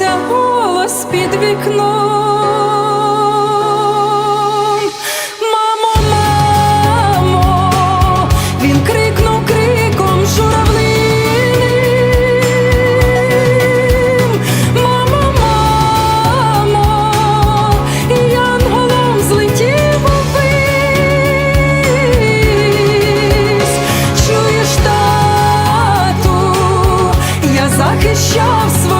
почувся голос під вікном. Мамо, мамо, він крикнув криком журавлиним. Мамо, мамо, і янголом злетів увись. Чуєш, тату, я захищав свою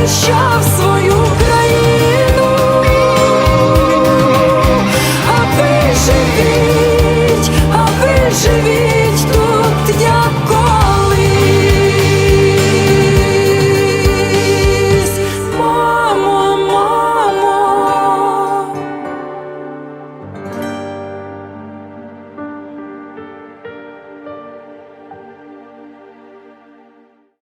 Захищав свою